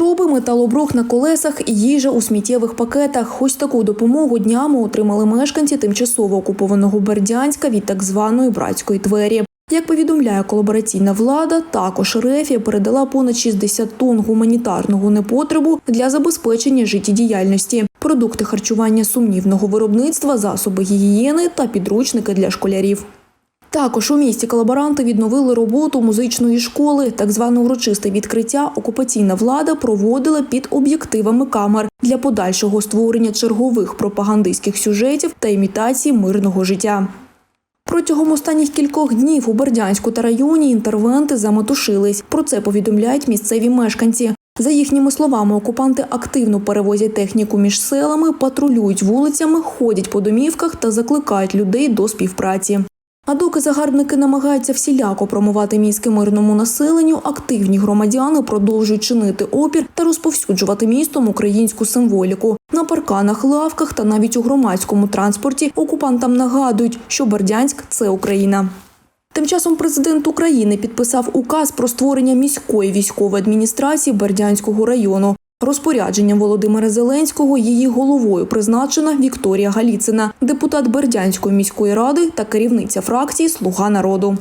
труби, металобрухт на колесах і їжа у сміттєвих пакетах. Ось таку допомогу днями отримали мешканці тимчасово окупованого Бердянська від так званої братської двері. Як повідомляє колабораційна влада, також Рефія передала понад 60 тонн гуманітарного непотребу для забезпечення життєдіяльності, продукти харчування сумнівного виробництва, засоби гігієни та підручники для школярів. Також у місті колаборанти відновили роботу музичної школи. Так зване урочисте відкриття окупаційна влада проводила під об'єктивами камер для подальшого створення чергових пропагандистських сюжетів та імітації мирного життя. Протягом останніх кількох днів у Бердянську та районі інтервенти заметушились. Про це повідомляють місцеві мешканці. За їхніми словами, окупанти активно перевозять техніку між селами, патрулюють вулицями, ходять по домівках та закликають людей до співпраці. А доки загарбники намагаються всіляко промувати мізки мирному населенню, активні громадяни продовжують чинити опір та розповсюджувати містом українську символіку. На парканах, лавках та навіть у громадському транспорті окупантам нагадують, що Бердянськ це Україна. Тим часом президент України підписав указ про створення міської військової адміністрації Бердянського району. Розпорядженням Володимира Зеленського її головою призначена Вікторія Галіцина, депутат Бердянської міської ради та керівниця фракції Слуга народу.